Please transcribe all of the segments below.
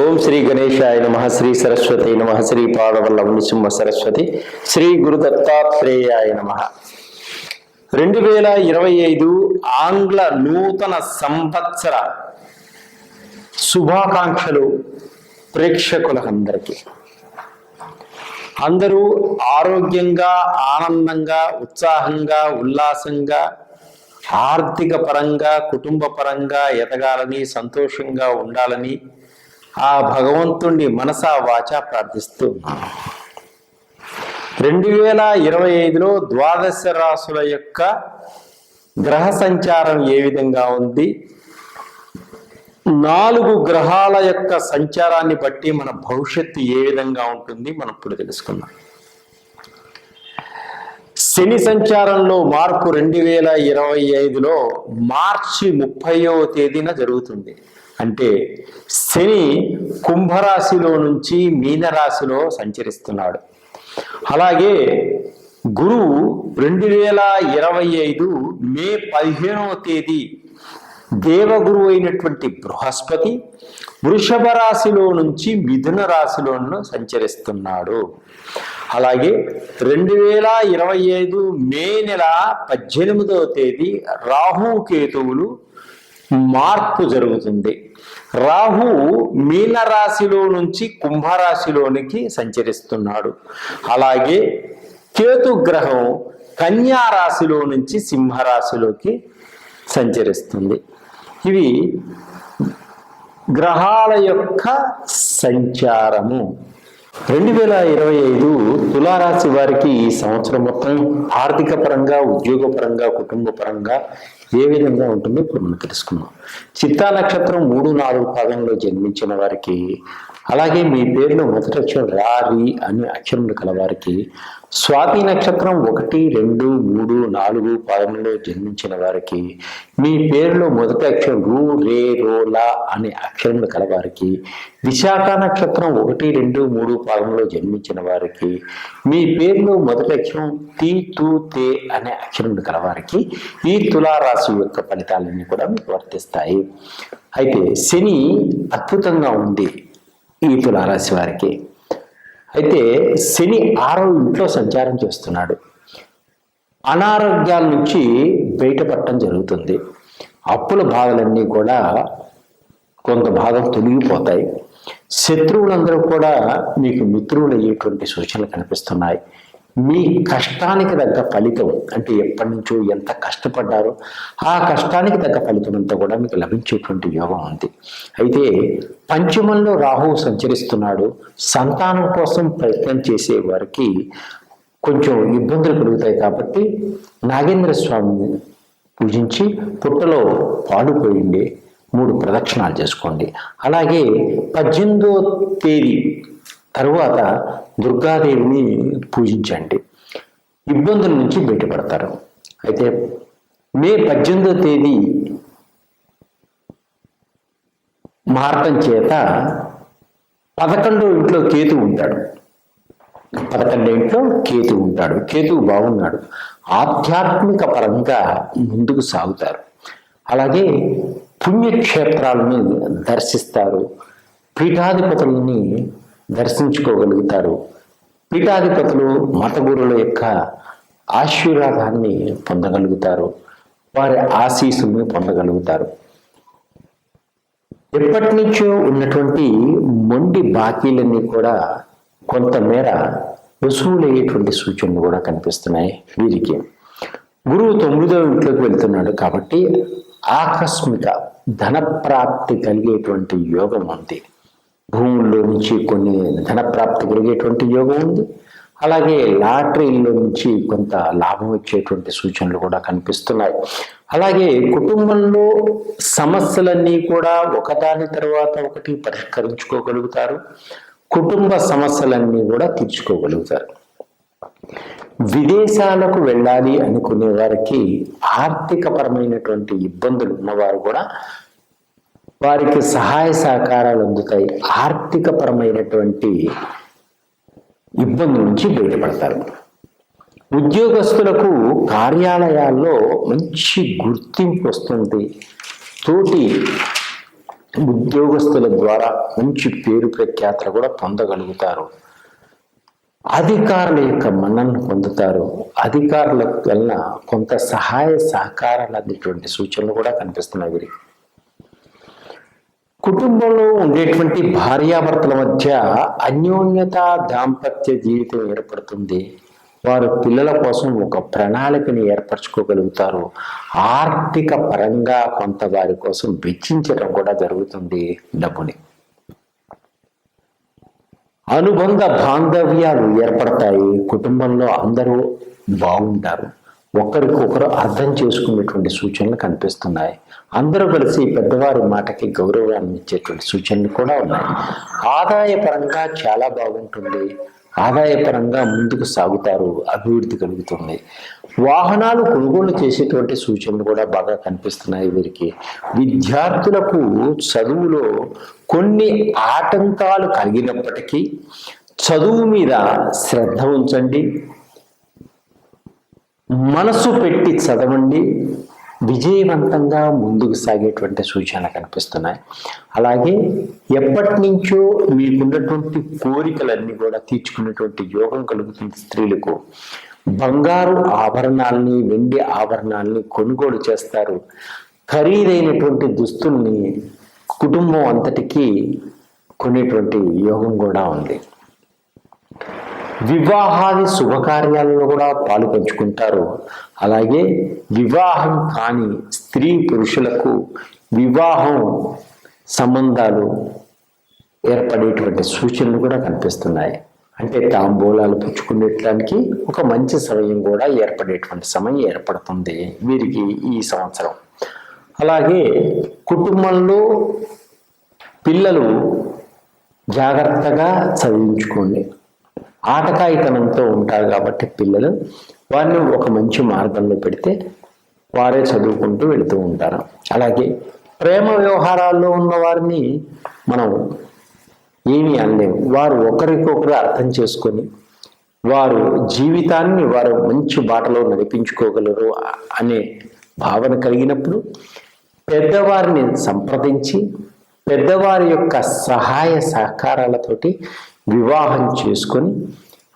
ఓం శ్రీ గణేశాయ నమ శ్రీ సరస్వతి నమ శ్రీ పాదవల్లభ నృసింహ సరస్వతి శ్రీ గురు దత్తాత్రేయాయ నమ. రెండు వేల ఇరవై ఐదు ఆంగ్ల నూతన సంవత్సర శుభాకాంక్షలు ప్రేక్షకులందరికీ. అందరూ ఆరోగ్యంగా ఆనందంగా ఉత్సాహంగా ఉల్లాసంగా ఆర్థిక పరంగా కుటుంబ పరంగా ఎదగాలని సంతోషంగా ఉండాలని ఆ భగవంతుణ్ణి మనసా వాచ ప్రార్థిస్తూ రెండు వేల ఇరవై ఐదులో ద్వాదశ రాసుల యొక్క గ్రహ సంచారం ఏ విధంగా ఉంది? నాలుగు గ్రహాల యొక్క సంచారాన్ని బట్టి మన భవిష్యత్తు ఏ విధంగా ఉంటుంది? మనం ఇప్పుడు తెలుసుకుందాం. శని సంచారంలో మార్పు రెండు వేల ఇరవై ఐదులో మార్చి ముప్పైవ తేదీన జరుగుతుంది. అంటే శని కుంభరాశిలో నుంచి మీనరాశిలో సంచరిస్తున్నాడు. అలాగే గురువు రెండు వేల ఇరవై ఐదు మే పదిహేనవ తేదీ దేవగురు అయినటువంటి బృహస్పతి వృషభ రాశిలో నుంచి మిథున రాశిలో సంచరిస్తున్నాడు. అలాగే రెండు వేల ఇరవై ఐదు మే నెల పద్దెనిమిదవ తేదీ రాహు కేతువులు మార్పు జరుగుతుంది. రాహు మీనరాశిలో నుంచి కుంభరాశిలోనికి సంచరిస్తున్నాడు. అలాగే కేతు గ్రహం కన్యా రాశిలో నుంచి సింహరాశిలోకి సంచరిస్తుంది. ఇవి గ్రహాల యొక్క సంచారము. రెండు వేల ఇరవై ఐదు తులారాశి వారికి ఈ సంవత్సరం మొత్తం ఆర్థిక పరంగా ఉద్యోగ పరంగా కుటుంబ పరంగా ఏ విధంగా ఉంటుందో ఇప్పుడు మనం తెలుసుకుందాం. చిత్తా నక్షత్రం మూడు నాలుగు పాదంలో జన్మించిన వారికి అలాగే మీ పేరులో మొదటి అక్షరం రారి అనే అక్షరములు కలవారికి స్వాతి నక్షత్రం ఒకటి రెండు మూడు నాలుగు పాదంలో జన్మించిన వారికి మీ పేరులో మొదటి అక్షరం రూ రే రో లా అనే అక్షరములు కలవారికి విశాఖ నక్షత్రం ఒకటి రెండు మూడు పాదంలో జన్మించిన వారికి మీ పేరులో మొదటి అక్షరం తీ తూ తే అనే అక్షరములు కలవారికి ఈ తులారాశి యొక్క ఫలితాలన్నీ కూడా మీకు వర్తిస్తాయి. అయితే శని అద్భుతంగా ఉంది. ఈ తులారాశి వారికి. అయితే శని ఆరో ఇంట్లో సంచారం చేస్తున్నాడు. అనారోగ్యాల నుంచి బయటపడటం జరుగుతుంది. అప్పుల బాధలన్నీ కూడా కొంత భాగం తొలగిపోతాయి. శత్రువులందరూ కూడా మీకు మిత్రులు అయ్యేటువంటి సూచనలు కనిపిస్తున్నాయి. మీ కష్టానికి తగ్గ ఫలితం అంటే ఎప్పటి నుంచో ఎంత కష్టపడ్డారో ఆ కష్టానికి తగ్గ ఫలితం అంతా కూడా మీకు లభించేటువంటి యోగం ఉంది. అయితే పంచమంలో రాహువు సంచరిస్తున్నాడు. సంతానం కోసం ప్రయత్నం చేసే వారికి కొంచెం ఇబ్బందులు కలుగుతాయి కాబట్టి నాగేంద్ర స్వామిని పూజించి పుట్టలో పాడుపోయిండే మూడు ప్రదక్షిణాలు చేసుకోండి. అలాగే పద్దెనిమిదో తేదీ తరువాత దుర్గాదేవిని పూజించండి. ఇబ్బందుల నుంచి బయటపడతారు. అయితే మే పద్దెనిమిదో తేదీ మారటం చేత పదకొండో ఇంట్లో కేతు ఉంటాడు. పదకొండో ఇంట్లో కేతు ఉంటాడు. కేతు బాగున్నాడు. ఆధ్యాత్మిక పరంగా ముందుకు సాగుతారు. అలాగే పుణ్యక్షేత్రాలను దర్శిస్తారు. పీఠాధిపతులని దర్శించుకోగలుగుతారు. పీఠాధిపతులు మత గురుల యొక్క ఆశీర్వాదాన్ని పొందగలుగుతారు. వారి ఆశీస్సును పొందగలుగుతారు. ఎప్పటి నుంచో ఉన్నటువంటి మొండి బాకీలన్నీ కూడా కొంతమేర వసూలయ్యేటువంటి సూచనలు కూడా కనిపిస్తున్నాయి వీరికి. గురువు తొమ్మిదో ఇంట్లోకి వెళ్తున్నాడు కాబట్టి ఆకస్మిక ధన ప్రాప్తి కలిగేటువంటి యోగం ఉంది. భూముల్లో నుంచి కొన్ని ధనప్రాప్తి కలిగేటువంటి యోగం ఉంది. అలాగే లాటరీలో నుంచి కొంత లాభం వచ్చేటువంటి సూచనలు కూడా కనిపిస్తున్నాయి. అలాగే కుటుంబంలో సమస్యలన్నీ కూడా ఒకదాని తర్వాత ఒకటి పరిష్కరించుకోగలుగుతారు. కుటుంబ సమస్యలన్నీ కూడా తీర్చుకోగలుగుతారు. విదేశాలకు వెళ్ళాలి అనుకునే వారికి ఆర్థిక పరమైనటువంటి ఇబ్బందులు ఉన్నవారు కూడా వారికి సహాయ సహకారాలు అందుతాయి. ఆర్థిక పరమైనటువంటి ఇబ్బంది నుంచి బయటపడతారు. ఉద్యోగస్తులకు కార్యాలయాల్లో మంచి గుర్తింపు వస్తుంది తోటి ఉద్యోగస్తుల ద్వారా మంచి పేరు ప్రఖ్యాతలు కూడా పొందగలుగుతారు. అధికారుల యొక్క మన్నను పొందుతారు. అధికారుల వలన కొంత సహాయ సహకారాలు అనేటువంటి సూచనలు కూడా కనిపిస్తున్నాయి వీరికి. కుటుంబంలో ఉండేటువంటి భార్యాభర్తల మధ్య అన్యోన్యత దాంపత్య జీవితం ఏర్పడుతుంది. వారు పిల్లల కోసం ఒక ప్రణాళికని ఏర్పరచుకోగలుగుతారు. ఆర్థిక పరంగా కొంత వారి కోసం వెచ్చించడం కూడా జరుగుతుంది డబ్బుని. అనుబంధ బాంధవ్యాలు ఏర్పడతాయి. కుటుంబంలో అందరూ బాగుంటారు. ఒకరికొకరు అర్థం చేసుకునేటువంటి సూచనలు కనిపిస్తున్నాయి. అందరూ కలిసి పెద్దవారి మాటకి గౌరవాన్ని ఇచ్చేటువంటి సూచనలు కూడా ఉన్నాయి. ఆదాయపరంగా చాలా బాగుంటుంది. ఆదాయపరంగా ముందుకు సాగుతారు. అభివృద్ధి కలుగుతుంది. వాహనాలు కొనుగోలు చేసేటువంటి సూచనలు కూడా బాగా కనిపిస్తున్నాయి వీరికి. విద్యార్థులకు చదువులో కొన్ని ఆటంకాలు కలిగినప్పటికీ చదువు మీద శ్రద్ధ ఉంచండి. మనసు పెట్టి చదవండి. విజయవంతంగా ముందుకు సాగేటువంటి సూచనలు కనిపిస్తున్నాయి. అలాగే ఎప్పటి నుంచో మీకున్నటువంటి కోరికలన్నీ కూడా తీర్చుకునేటువంటి యోగం కలుగుతుంది స్త్రీలకు. బంగారు ఆభరణాలని వెండి ఆభరణాలని కొనుగోలు చేస్తారు. ఖరీదైనటువంటి దుస్తుల్ని కుటుంబం అంతటికి కొనేటువంటి యోగం కూడా ఉంది. వివాహాది శుభకార్యాలలో కూడా పాలు పంచుకుంటారు. అలాగే వివాహం కాని స్త్రీ పురుషులకు వివాహం సంబంధాలు ఏర్పడేటువంటి సూచనలు కూడా కనిపిస్తున్నాయి. అంటే తాంబూలాలు పుచ్చుకునేటానికి ఒక మంచి సమయం కూడా ఏర్పడేటువంటి సమయం ఏర్పడుతుంది వీరికి ఈ సంవత్సరం. అలాగే కుటుంబంలో పిల్లలు జాగ్రత్తగా చదివించుకోండి. ఆటకాయితనంతో ఉంటారు కాబట్టి పిల్లలు వారిని ఒక మంచి మార్గంలో పెడితే వారే చదువుకుంటూ వెళుతూ ఉంటారు. అలాగే ప్రేమ వ్యవహారాల్లో ఉన్న వారిని మనం ఏమీ అనలేము. వారు ఒకరికొకరు అర్థం చేసుకొని వారు జీవితాన్ని వారు మంచి బాటలో నడిపించుకోగలరు అనే భావన కలిగినప్పుడు పెద్దవారిని సంప్రదించి పెద్దవారి యొక్క సహాయ సహకారాలతోటి వివాహం చేసుకొని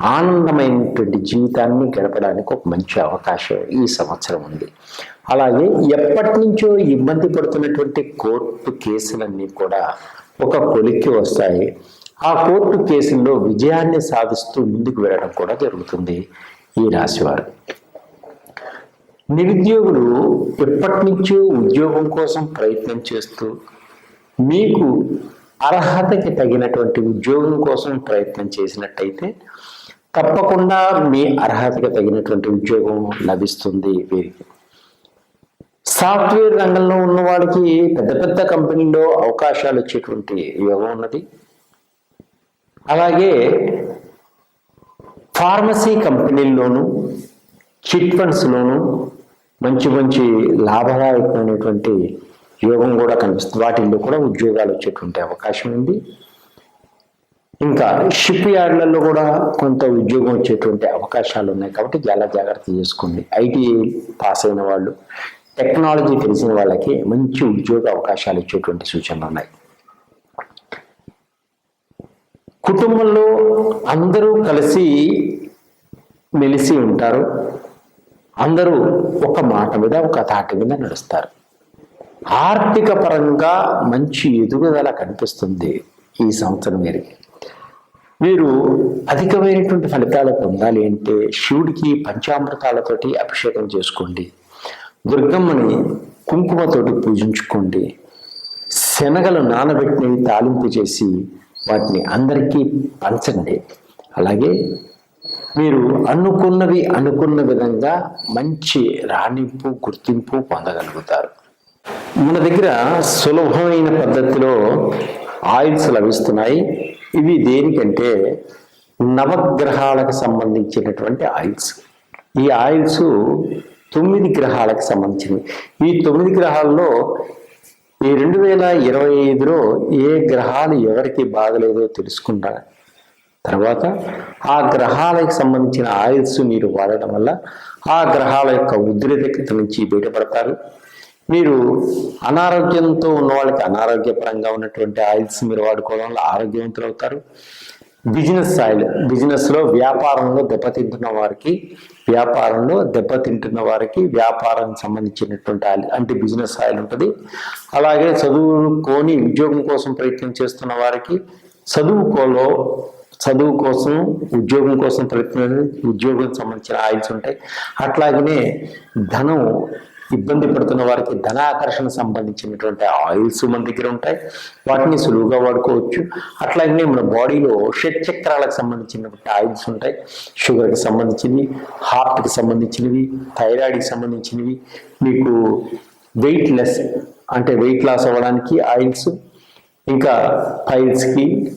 ఆనందమైనటువంటి జీవితాన్ని గడపడానికి ఒక మంచి అవకాశం ఈ సంవత్సరం ఉంది. అలాగే ఎప్పటి నుంచో ఇబ్బంది పడుతున్నటువంటి కోర్టు కేసులన్నీ కూడా ఒక కొలిక్కి వస్తాయి. ఆ కోర్టు కేసుల్లో విజయాన్ని సాధిస్తూ ముందుకు వెళ్ళడం కూడా జరుగుతుంది ఈ రాశివారు. నిరుద్యోగులు ఎప్పటి నుంచో ఉద్యోగం కోసం ప్రయత్నం చేస్తూ మీకు అర్హతకి తగినటువంటి ఉద్యోగం కోసం ప్రయత్నం చేసినట్టయితే తప్పకుండా మీ అర్హతకి తగినటువంటి ఉద్యోగం లభిస్తుంది వీరికి. సాఫ్ట్వేర్ రంగంలో ఉన్న పెద్ద పెద్ద కంపెనీలో అవకాశాలు వచ్చేటువంటి యోగం ఉన్నది. అలాగే ఫార్మసీ కంపెనీల్లోనూ చిట్ ఫండ్స్లోనూ మంచి మంచి లాభదాయకమైనటువంటి యోగం కూడా కనిపిస్తుంది. వాటిల్లో కూడా ఉద్యోగాలు వచ్చేటువంటి అవకాశం ఉంది. ఇంకా షిప్ యార్డ్లలో కూడా కొంత ఉద్యోగం వచ్చేటువంటి అవకాశాలు ఉన్నాయి. కాబట్టి చాలా జాగ్రత్త చేసుకోండి. ఐటీ పాస్ అయిన వాళ్ళు టెక్నాలజీ తెలిసిన వాళ్ళకి మంచి ఉద్యోగ అవకాశాలు ఇచ్చేటువంటి సూచనలు ఉన్నాయి. కుటుంబంలో అందరూ కలిసి మెలిసి ఉంటారు. అందరూ ఒక మాట మీద ఒక తాటి మీద నడుస్తారు. ఆర్థిక పరంగా మంచి ఎదుగుదల కనిపిస్తుంది ఈ సంవత్సరం వీరికి మీరు అధికమైనటువంటి ఫలితాలు పొందాలి అంటే శివుడికి పంచామృతాలతోటి అభిషేకం చేసుకోండి. దుర్గమ్మని కుంకుమతోటి పూజించుకోండి. శనగలు నానబెట్టినవి తాలింపు చేసి వాటిని అందరికీ పంచండి. అలాగే మీరు అనుకున్నవి అనుకున్న విధంగా మంచి రాణింపు గుర్తింపు పొందగలుగుతారు. మన దగ్గర సులభమైన పద్ధతిలో ఆయిల్స్ లభిస్తున్నాయి. ఇవి దేనికంటే నవగ్రహాలకు సంబంధించినటువంటి ఆయిల్స్. ఈ ఆయిల్స్ తొమ్మిది గ్రహాలకు సంబంధించినవి. ఈ తొమ్మిది గ్రహాల్లో ఈ రెండు వేల ఇరవై ఐదులో ఏ గ్రహాలు ఎవరికి బాగలేదో తెలుసుకుంటా. తర్వాత ఆ గ్రహాలకు సంబంధించిన ఆయిల్స్ మీరు వాడడం వల్ల ఆ గ్రహాల యొక్క ఉద్రిక్తత నుంచి బయటపడతారు. మీరు అనారోగ్యంతో ఉన్న వాళ్ళకి అనారోగ్యపరంగా ఉన్నటువంటి ఆయిల్స్ మీరు వాడుకోవడం వల్ల ఆరోగ్యవంతులు అవుతారు. బిజినెస్ ఆయిల్ బిజినెస్లో వ్యాపారంలో దెబ్బతింటున్న వారికి వ్యాపారంలో దెబ్బతింటున్న వారికి వ్యాపారానికి సంబంధించినటువంటి ఆయిల్ అంటే బిజినెస్ ఆయిల్ ఉంటుంది. అలాగే చదువుకొని ఉద్యోగం కోసం ప్రయత్నం చేస్తున్న వారికి చదువుకోలో చదువు కోసం ఉద్యోగం కోసం ప్రయత్నం ఉద్యోగం సంబంధించిన ఆయిల్స్ ఉంటాయి. అట్లాగనే ధనం ఇబ్బంది పడుతున్న వారికి ధన ఆకర్షణ సంబంధించినటువంటి ఆయిల్స్ మన దగ్గర ఉంటాయి. వాటిని సులువుగా వాడుకోవచ్చు. అట్లాగే మన బాడీలో షట్ చక్రాలకు సంబంధించినటువంటి ఆయిల్స్ ఉంటాయి. షుగర్కి సంబంధించినవి హార్ట్కి సంబంధించినవి థైరాయిడ్కి సంబంధించినవి. మీకు వెయిట్ లెస్ అంటే వెయిట్ లాస్ అవ్వడానికి ఆయిల్స్ ఇంకా పైల్స్కి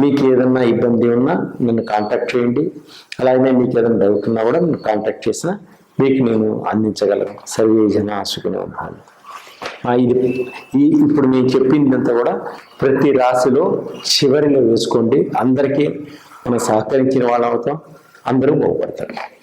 మీకు ఏదన్నా ఇబ్బంది ఉన్నా నన్ను కాంటాక్ట్ చేయండి. అలాగే మీకు ఏదైనా డౌట్ ఉన్నా కూడా నన్ను కాంటాక్ట్ చేసినా మీకు నేను అందించగలను. సర్వేజన జన ఉన్నాను ఇది ఈ ఇప్పుడు నేను చెప్పిందంతా కూడా ప్రతి రాశిలో చివరిలో వేసుకోండి. అందరికీ మనం సహకరించిన వాళ్ళు అవుతాం. అందరూ బాగుపడతారు.